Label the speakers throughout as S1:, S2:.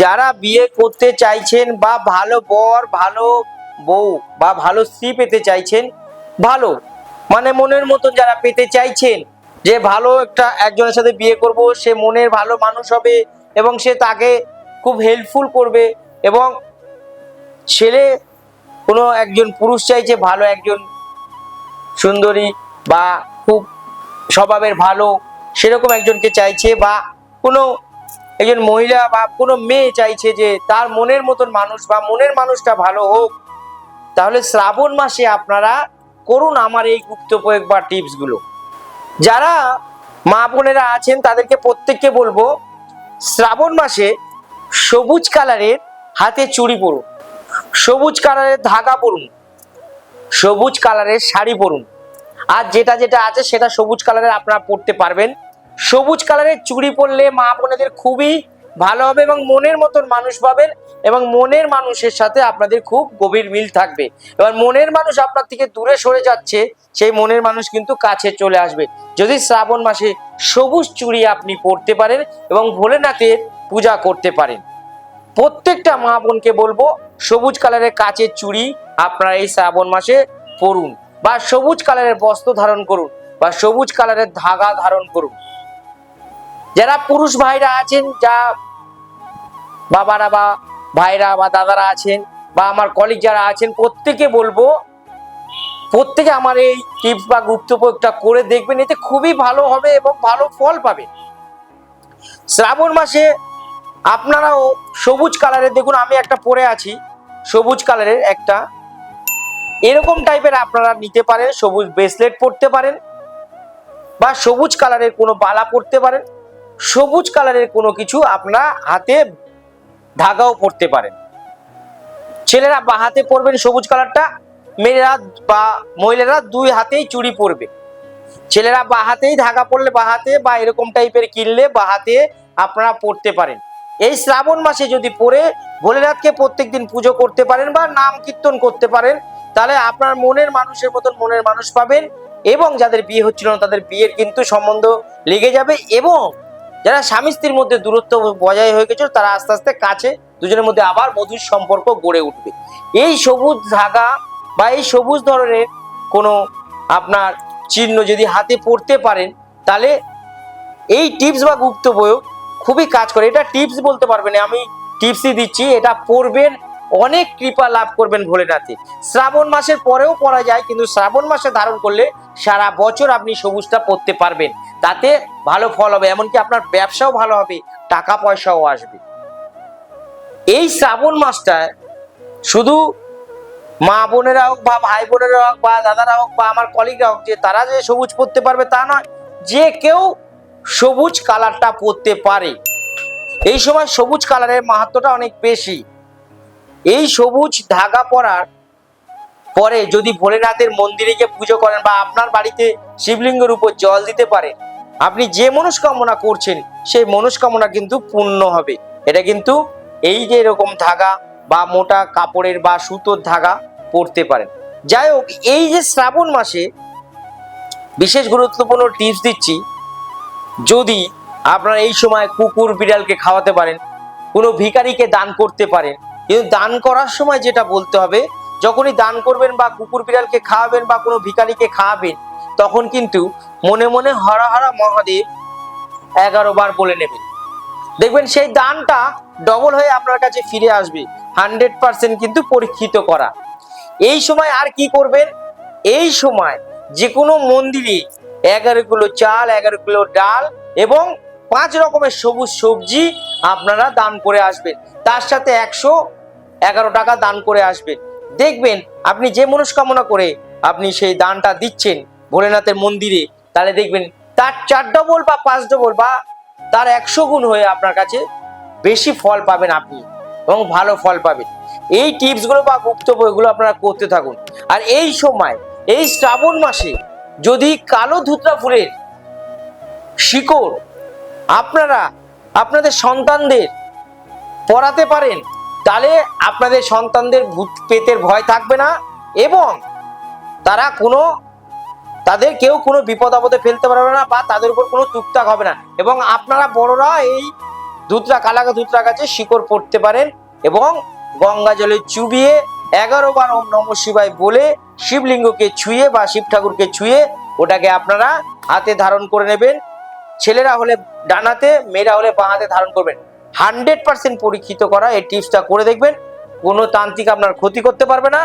S1: যারা বিয়ে করতে চাইছেন বা ভালো বর, ভালো বউ বা ভালো স্ত্রী পেতে চাইছেন, ভালো মানে মনের মতন যারা পেতে চাইছেন, যে ভালো একটা একজনের সাথে বিয়ে করব, সে মনের ভালো মানুষ হবে এবং সে তাকে খুব হেল্পফুল করবে এবং ছেলে কোনো একজন পুরুষ চাইছে, ভালো একজন সুন্দরী বা খুব স্বভাবের ভালো, সেরকম একজনকে চাইছে বা কোনো একজন মহিলা বা কোনো মেয়ে চাইছে যে তার মনের মতন মানুষ বা মনের মানুষটা ভালো হোক, তাহলে শ্রাবণ মাসে আপনারা করুন আমার এই গুপ্ত প্রয়োগ বা টিপসগুলো। যারা মা বোনেরা আছেন, তাদেরকে প্রত্যেককে বলব, শ্রাবণ মাসে সবুজ কালারের হাতে চুড়ি পরুন, সবুজ কালারের ধাগা পরুন, সবুজ কালারের শাড়ি পরুন। আর যেটা যেটা আছে, সেটা সবুজ কালারের আপনারা পরতে পারবেন। সবুজ কালারের চুড়ি পরলে মা বোনেদের খুবই ভালো হবে এবং মনের মতন মানুষ পাবেন এবং মনের মানুষের সাথে আপনাদের খুব গভীর মিল থাকবে। এবার মনের মানুষ আপনার থেকে দূরে সরে যাচ্ছে, সেই মনের মানুষ কিন্তু কাছে চলে আসবে। যদি শ্রাবণ মাসে সবুজ চুড়ি আপনি পরতে পারেন এবং ভোলেনাথের পূজা করতে পারেন। প্রত্যেকটা মা বোনকে বলব, সবুজ কালারের কাচের চুড়ি আপনারা এই শ্রাবণ মাসে পরুন বা সবুজ কালারের বস্ত্র ধারণ করুন বা সবুজ কালারের ধাগা ধারণ করুন। যারা পুরুষ ভাইরা আছেন, যা বাবারা বা ভাইরা বা দাদারা আছেন, বা আমার কলিগ যারা আছেন, প্রত্যেকে বলব, প্রত্যেকে আমার এই টিপস বা গুপ্ত প্রয়োগটা করে দেখবেন, এতে খুবই ভালো হবে এবং ভালো ফল পাবে শ্রাবণ মাসে আপনারাও সবুজ কালারের দেখুন আমি একটা পরে আছি, সবুজ কালারের একটা। এরকম টাইপের আপনারা নিতে পারেন, সবুজ ব্রেসলেট পরতে পারেন, বা সবুজ কালারের কোনো বালা পরতে পারেন। সবুজ কালারের কোনো কিছু আপনারা হাতে ধাগাও পরতে পারেন ছেলেরা বা হাতে পরবেন সবুজ কালারটা, মেয়েরা বা মহিলারা দুই হাতেই চুড়ি পরবে। ছেলেরা বা হাতেই ধাগা পরলে বা হাতে বা এরকম টাইপের কিনলে বা হাতে আপনারা পড়তে পারেন। এই শ্রাবণ মাসে যদি পড়ে ভোলেনাথকে প্রত্যেক দিন পুজো করতে পারেন বা নাম কীর্তন করতে পারেন, তাহলে আপনার মনের মানুষের মতন মনের মানুষ পাবেন এবং যাদের বিয়ে হচ্ছিল না তাদের বিয়ের কিন্তু সম্বন্ধ লেগে যাবে এবং যারা স্বামী স্ত্রীর মধ্যে দূরত্ব বজায় হয়ে গেছিল, তারা আস্তে আস্তে কাছে দুজনের মধ্যে আবার মধুর সম্পর্ক গড়ে উঠবে। এই সবুজ ধাগা বা এই সবুজ ধরনের কোনো আপনার চিহ্ন যদি হাতে পড়তে পারেন, তাহলে এই টিপস বা গুপ্ত বইও খুবই কাজ করে। এটা টিপস বলতে পারবেন আমি টিপসই দিচ্ছি। এটা পড়বেন অনেক কৃপা লাভ করবেন ভোলেনাথে শ্রাবণ মাসের পরেও পরা যায়, কিন্তু শ্রাবণ মাসে ধারণ করলে সারা বছর আপনি সবুজটা পড়তে পারবেন। তাতে ভালো ফল হবে, এমনকি আপনার ব্যবসাও ভালো হবে টাকা পয়সাও আসবে। এই শ্রাবণ মাসটায় শুধু মা বোনেরা হোক বা ভাই বোনেরা হোক বা দাদারা হোক বা আমার কলিগরা হোক, যে তারা যে সবুজ পড়তে পারবে তা নয়, যে কেউ সবুজ কালারটা পরতে পারে। এই সময় সবুজ কালারের মাহাত্মটা অনেক বেশি। এই সবুজ ধাগা পরার পরে যদি ভোলেনাথের মন্দিরে গিয়ে পুজো করেন বা আপনার বাড়িতে শিবলিঙ্গের উপর জল দিতে পারেন আপনি যে মনস্কামনা করছেন, সেই মনস্কামনা কিন্তু পূর্ণ হবে। এটা কিন্তু এই যে এরকম ধাগা বা মোটা কাপড়ের বা সুতোর ধাগা পরতে পারেন। যাই হোক, এই যে শ্রাবণ মাসে বিশেষ গুরুত্বপূর্ণ টিপস দিচ্ছি, যদি আপনারা এই সময় কুকুর বিড়ালকে খাওয়াতে পারেন, কোনো ভিখারিকে দান করতে পারেন কিন্তু দান করার সময় যেটা বলতে হবে, যখনই দান করবেন বা কুকুর বিড়ালকে খাওয়াবেন বা কোনো ভিখারিকে খাওয়াবেন, তখন কিন্তু মনে মনে হরা হরা মহাদেব এগারো বার বলে নেবেন। দেখবেন সেই দানটা ডবল হয়ে আপনার কাছে ফিরে আসবে হান্ড্রেড পার্সেন্ট কিন্তু পরীক্ষিত করা। এই সময় আর কি করবেন? এই সময় যে কোনো মন্দিরে এগারো কিলো চাল, এগারো কিলো ডাল এবং পাঁচ রকমের সবুজ সবজি আপনারা দান করে আসবেন। তার সাথে একশো এগারো টাকা দান করে আসবেন। দেখবেন, আপনি যে মনস্কামনা করে আপনি সেই দানটা দিচ্ছেন ভোলেনাথের মন্দিরে, তাহলে দেখবেন তার চার ডবল বা পাঁচ ডবল বা তার একশো গুণ হয়ে আপনার কাছে বেশি ফল পাবেন আপনি এবং ভালো ফল পাবেন। এই টিপসগুলো বা গুপ্ত বইগুলো আপনারা করতে থাকুন। আর এই সময়, এই শ্রাবণ মাসে যদি কালো ধুতরা ফুলের শিকড় আপনারা আপনাদের সন্তানদের পড়াতে পারেন, তাহলে আপনাদের সন্তানদের ভূত পেতের ভয় থাকবে না এবং তারা কোনো, তাদের কেউ কোনো বিপদ আপদে ফেলতে পারবে না বা তাদের উপর কোনো টুকটাক হবে না। এবং আপনারা বড়রা এই ধুতরা কালাকা ধুতরা গাছে শিকড় পড়তে পারেন এবং গঙ্গা জলে চুবিয়ে এগারো বার ওম নম শিবায় বলে শিবলিঙ্গকে ছুঁয়ে বা শিব ঠাকুরকে ছুঁয়ে ওটাকে আপনারা হাতে ধারণ করে নেবেন। ছেলেরা হলে ডান হাতে মেয়েরা হলে বাঁ হাতে ধারণ করবেন। হান্ড্রেড পার্সেন্ট পরীক্ষিত করা এই টিপসটা করে দেখবেন। কোনো তান্ত্রিক আপনার ক্ষতি করতে পারবে না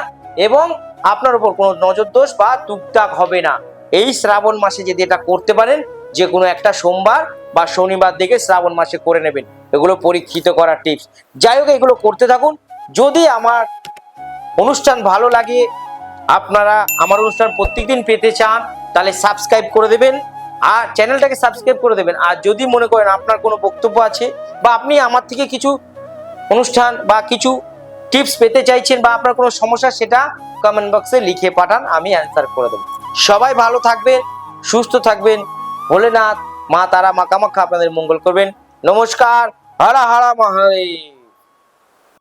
S1: এবং আপনার উপর কোনো নজর দোষ বা টুকটাক হবে না। এই শ্রাবণ মাসে যদি এটা করতে পারেন, যে কোনো একটা সোমবার বা শনিবার দেখে শ্রাবণ মাসে করে নেবেন। এগুলো পরীক্ষিত করা টিপস। যাই হোক, এগুলো করতে থাকুন। যদি আমার অনুষ্ঠান ভালো লাগে, আপনারা আমার অনুষ্ঠান প্রত্যেকদিন পেতে চান, তাহলে সাবস্ক্রাইব করে দেবেন। আর চ্যানেলটাকে সাবস্ক্রাইব করে দেবেন। আর যদি মনে করেন আপনার কোনো বক্তব্য আছে বা আপনি আমার থেকে কিছু অনুষ্ঠান বা কিছু টিপস পেতে চাইছেন বা আপনার কোনো সমস্যা, সেটা কমেন্ট বক্সে লিখে পাঠান, আমি অ্যান্সার করে দেবো। সবাই ভালো থাকবেন, সুস্থ থাকবেন। ভোলেনাথ, মা তারা মা আপনাদের মঙ্গল করবেন। নমস্কার, হারা হারা মহাদেব।